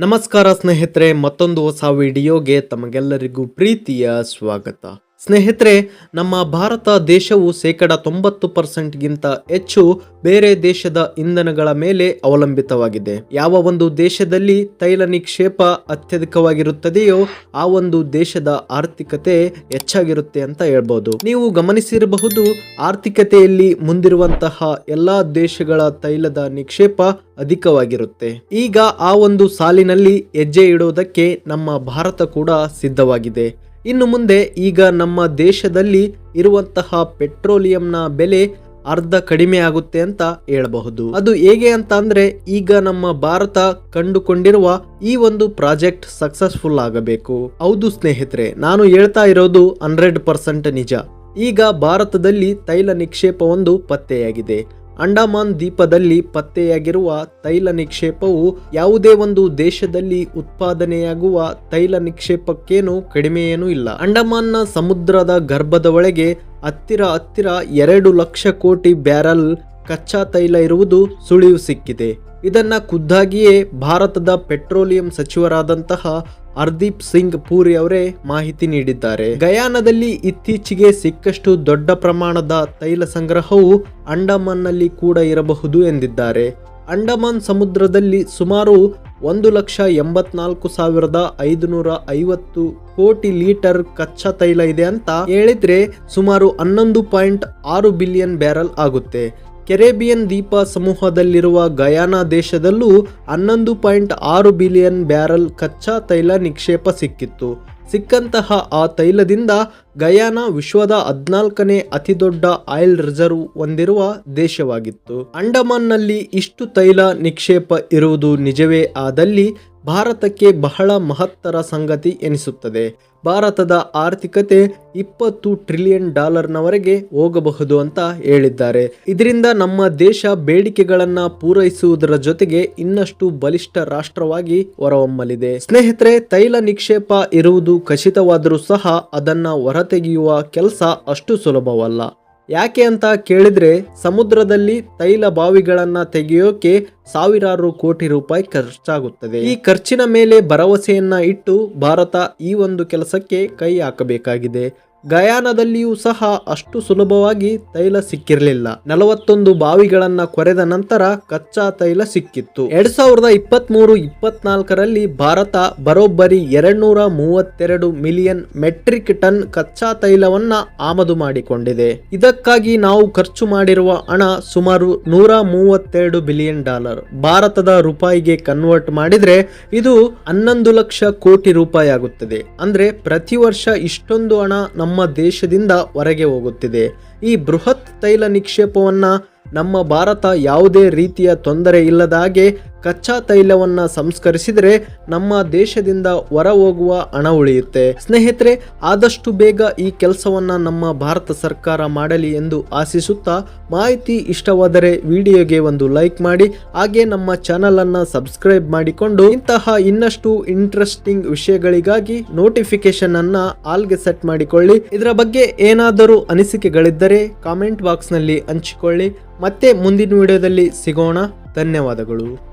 ನಮಸ್ಕಾರ ಸ್ನೇಹಿತರೆ ಮತ್ತೊಂದು ಹೊಸ ವಿಡಿಯೋಗೆ ತಮಗೆಲ್ಲರಿಗೂ ಪ್ರೀತಿಯ ಸ್ವಾಗತ. ಸ್ನೇಹಿತರೆ, ನಮ್ಮ ಭಾರತ ದೇಶವು ಶೇಕಡ ತೊಂಬತ್ತು ಪರ್ಸೆಂಟ್ಗಿಂತ ಹೆಚ್ಚು ಬೇರೆ ದೇಶದ ಇಂಧನಗಳ ಮೇಲೆ ಅವಲಂಬಿತವಾಗಿದೆ. ಯಾವ ಒಂದು ದೇಶದಲ್ಲಿ ತೈಲ ನಿಕ್ಷೇಪ ಅತ್ಯಧಿಕವಾಗಿರುತ್ತದೆಯೋ, ಆ ಒಂದು ದೇಶದ ಆರ್ಥಿಕತೆ ಹೆಚ್ಚಾಗಿರುತ್ತೆ ಅಂತ ಹೇಳ್ಬೋದು. ನೀವು ಗಮನಿಸಿರಬಹುದು, ಆರ್ಥಿಕತೆಯಲ್ಲಿ ಮುಂದಿರುವಂತಹ ಎಲ್ಲಾ ದೇಶಗಳ ತೈಲದ ನಿಕ್ಷೇಪ ಅಧಿಕವಾಗಿರುತ್ತೆ. ಈಗ ಆ ಒಂದು ಸಾಲಿನಲ್ಲಿ ಹೆಜ್ಜೆ ಇಡುವುದಕ್ಕೆ ನಮ್ಮ ಭಾರತ ಕೂಡ ಸಿದ್ಧವಾಗಿದೆ. ಇನ್ನು ಮುಂದೆ ಈಗ ನಮ್ಮ ದೇಶದಲ್ಲಿ ಇರುವಂತಹ ಪೆಟ್ರೋಲಿಯಂನ ಬೆಲೆ ಅರ್ಧ ಕಡಿಮೆ ಆಗುತ್ತೆ ಅಂತ ಹೇಳಬಹುದು. ಅದು ಹೇಗೆ ಅಂತ ಅಂದ್ರೆ ಈಗ ನಮ್ಮ ಭಾರತ ಕಂಡುಕೊಂಡಿರುವ ಈ ಒಂದು ಪ್ರಾಜೆಕ್ಟ್ ಸಕ್ಸಸ್ಫುಲ್ ಆಗಬೇಕು. ಹೌದು ಸ್ನೇಹಿತರೆ, ನಾನು ಹೇಳ್ತಾ ಇರೋದು ಹಂಡ್ರೆಡ್ ಪರ್ಸೆಂಟ್ ನಿಜ. ಈಗ ಭಾರತದಲ್ಲಿ ತೈಲ ನಿಕ್ಷೇಪ ಒಂದು ಪತ್ತೆಯಾಗಿದೆ. ಅಂಡಮಾನ್ ದ್ವೀಪದಲ್ಲಿ ಪತ್ತೆಯಾಗಿರುವ ತೈಲ ನಿಕ್ಷೇಪವು ಯಾವುದೇ ಒಂದು ದೇಶದಲ್ಲಿ ಉತ್ಪಾದನೆಯಾಗುವ ತೈಲ ನಿಕ್ಷೇಪಕ್ಕೇನು ಕಡಿಮೆಯೇನೂ ಇಲ್ಲ. ಅಂಡಮಾನ್ನ ಸಮುದ್ರದ ಗರ್ಭದ ಒಳಗೆ ಹತ್ತಿರ ಹತ್ತಿರ ಎರಡು ಲಕ್ಷ ಕೋಟಿ ಬ್ಯಾರಲ್ ಕಚ್ಚಾ ತೈಲ ಇರುವುದು ಸುಳಿವು ಸಿಕ್ಕಿದೆ. ಇದನ್ನ ಖುದ್ದಾಗಿಯೇ ಭಾರತದ ಪೆಟ್ರೋಲಿಯಂ ಸಚಿವರಾದಂತಹ ಹರ್ದೀಪ್ ಸಿಂಗ್ ಪೂರಿ ಅವರೇ ಮಾಹಿತಿ ನೀಡಿದ್ದಾರೆ. ಗಯಾನದಲ್ಲಿ ಇತ್ತೀಚೆಗೆ ಸಿಕ್ಕಷ್ಟು ದೊಡ್ಡ ಪ್ರಮಾಣದ ತೈಲ ಸಂಗ್ರಹವು ಅಂಡಮಾನ್ನಲ್ಲಿ ಕೂಡ ಇರಬಹುದು ಎಂದಿದ್ದಾರೆ. ಅಂಡಮಾನ್ ಸಮುದ್ರದಲ್ಲಿ ಸುಮಾರು ಒಂದು ಲಕ್ಷ ಎಂಬತ್ನಾಲ್ಕು ಸಾವಿರದ ಐದುನೂರ ಐವತ್ತು ಕೋಟಿ ಲೀಟರ್ ಕಚ್ಚಾ ತೈಲ ಇದೆ ಅಂತ ಹೇಳಿದ್ರೆ ಸುಮಾರು ಹನ್ನೊಂದು ಪಾಯಿಂಟ್ ಆರು ಬಿಲಿಯನ್ ಬ್ಯಾರಲ್ ಆಗುತ್ತೆ. ಕೆರೆಬಿಯನ್ ದ್ವೀಪ ಸಮೂಹದಲ್ಲಿರುವ ಗಯಾನಾ ದೇಶದಲ್ಲೂ ಹನ್ನೊಂದು ಪಾಯಿಂಟ್ ಆರು ಬಿಲಿಯನ್ ಬ್ಯಾರಲ್ ಕಚ್ಚಾ ತೈಲ ನಿಕ್ಷೇಪ ಸಿಕ್ಕಿತ್ತು. ಸಿಕ್ಕಂತಹ ಆ ತೈಲದಿಂದ ಗಯಾನಾ ವಿಶ್ವದ ಹದಿನಾಲ್ಕನೇ ಅತಿದೊಡ್ಡ ಆಯಿಲ್ ರಿಸರ್ವ್ ಹೊಂದಿರುವ ದೇಶವಾಗಿತ್ತು. ಅಂಡಮಾನ್ನಲ್ಲಿ ಇಷ್ಟು ತೈಲ ನಿಕ್ಷೇಪ ಇರುವುದು ನಿಜವೇ? ಆದಲ್ಲಿ ಭಾರತಕ್ಕೆ ಬಹಳ ಮಹತ್ತರ ಸಂಗತಿ ಎನಿಸುತ್ತದೆ. ಭಾರತದ ಆರ್ಥಿಕತೆ ಇಪ್ಪತ್ತು ಟ್ರಿಲಿಯನ್ ಡಾಲರ್ನವರೆಗೆ ಹೋಗಬಹುದು ಅಂತ ಹೇಳಿದ್ದಾರೆ. ಇದರಿಂದ ನಮ್ಮ ದೇಶ ಬೇಡಿಕೆಗಳನ್ನು ಪೂರೈಸುವುದರ ಜೊತೆಗೆ ಇನ್ನಷ್ಟು ಬಲಿಷ್ಠ ರಾಷ್ಟ್ರವಾಗಿ ಹೊರಹೊಮ್ಮಲಿದೆ. ಸ್ನೇಹಿತರೆ, ತೈಲ ನಿಕ್ಷೇಪ ಇರುವುದು ಖಚಿತವಾದರೂ ಸಹ ಅದನ್ನು ಹೊರತೆಗೆಯುವ ಕೆಲಸ ಅಷ್ಟು ಸುಲಭವಲ್ಲ. ಯಾಕೆ ಅಂತ ಕೇಳಿದ್ರೆ ಸಮುದ್ರದಲ್ಲಿ ತೈಲ ಬಾವಿಗಳನ್ನ ತೆಗೆಯೋಕೆ ಸಾವಿರಾರು ಕೋಟಿ ರೂಪಾಯಿ ಖರ್ಚಾಗುತ್ತದೆ. ಈ ಖರ್ಚಿನ ಮೇಲೆ ಭರವಸೆಯನ್ನ ಇಟ್ಟು ಭಾರತ ಈ ಒಂದು ಕೆಲಸಕ್ಕೆ ಕೈ ಹಾಕಬೇಕಾಗಿದೆ. ಗಯಾನದಲ್ಲಿಯೂ ಸಹ ಅಷ್ಟು ಸುಲಭವಾಗಿ ತೈಲ ಸಿಕ್ಕಿರಲಿಲ್ಲ. ನಲವತ್ತೊಂದು ಬಾವಿಗಳನ್ನ ಕೊರೆದ ನಂತರ ಕಚ್ಚಾ ತೈಲ ಸಿಕ್ಕಿತ್ತು. ಎರಡ್ ಸಾವಿರದ ಇಪ್ಪತ್ತ್ ಮೂರು ಇಪ್ಪತ್ನಾಲ್ಕರಲ್ಲಿ ಭಾರತ ಬರೋಬ್ಬರಿ ಎರಡ್ನೂರ ಮೂವತ್ತೆರಡು ಮಿಲಿಯನ್ ಮೆಟ್ರಿಕ್ ಟನ್ ಕಚ್ಚಾ ತೈಲವನ್ನ ಆಮದು ಮಾಡಿಕೊಂಡಿದೆ. ಇದಕ್ಕಾಗಿ ನಾವು ಖರ್ಚು ಮಾಡಿರುವ ಹಣ ಸುಮಾರು ನೂರ ಮೂವತ್ತೆರಡು ಬಿಲಿಯನ್ ಡಾಲರ್. ಭಾರತದ ರೂಪಾಯಿಗೆ ಕನ್ವರ್ಟ್ ಮಾಡಿದ್ರೆ ಇದು ಹನ್ನೊಂದು ಲಕ್ಷ ಕೋಟಿ ರೂಪಾಯಿ ಆಗುತ್ತದೆ ಅಂದ್ರೆ ಪ್ರತಿ ವರ್ಷ ಇಷ್ಟೊಂದು ಹಣ ನಮ್ಮ ದೇಶದಿಂದ ಹೊರಗೆ ಹೋಗುತ್ತಿದೆ. ಈ ಬೃಹತ್ ತೈಲ ನಿಕ್ಷೇಪವನ್ನು ನಮ್ಮ ಭಾರತ ಯಾವುದೇ ರೀತಿಯ ತೊಂದರೆ ಇಲ್ಲದ ಹಾಗೆ ಕಚ್ಚಾ ತೈಲವನ್ನ ಸಂಸ್ಕರಿಸಿದರೆ ನಮ್ಮ ದೇಶದಿಂದ ಹೊರ ಹೋಗುವ ಹಣ ಉಳಿಯುತ್ತೆ. ಸ್ನೇಹಿತರೆ, ಆದಷ್ಟು ಬೇಗ ಈ ಕೆಲಸವನ್ನ ನಮ್ಮ ಭಾರತ ಸರ್ಕಾರ ಮಾಡಲಿ ಎಂದು ಆಶಿಸುತ್ತಾ ಮಾಹಿತಿ ಇಷ್ಟವಾದರೆ ವಿಡಿಯೋಗೆ ಒಂದು ಲೈಕ್ ಮಾಡಿ, ಹಾಗೆ ನಮ್ಮ ಚಾನಲನ್ನು ಸಬ್ಸ್ಕ್ರೈಬ್ ಮಾಡಿಕೊಂಡು ಇಂತಹ ಇನ್ನಷ್ಟು ಇಂಟ್ರೆಸ್ಟಿಂಗ್ ವಿಷಯಗಳಿಗಾಗಿ ನೋಟಿಫಿಕೇಶನ್ ಅನ್ನ ಆಲ್ಗೆ ಸೆಟ್ ಮಾಡಿಕೊಳ್ಳಿ. ಇದರ ಬಗ್ಗೆ ಏನಾದರೂ ಅನಿಸಿಕೆಗಳಿದ್ದರೆ ಕಾಮೆಂಟ್ ಬಾಕ್ಸ್ನಲ್ಲಿ ಹಂಚಿಕೊಳ್ಳಿ. ಮತ್ತೆ ಮುಂದಿನ ವಿಡಿಯೋದಲ್ಲಿ ಸಿಗೋಣ. ಧನ್ಯವಾದಗಳು.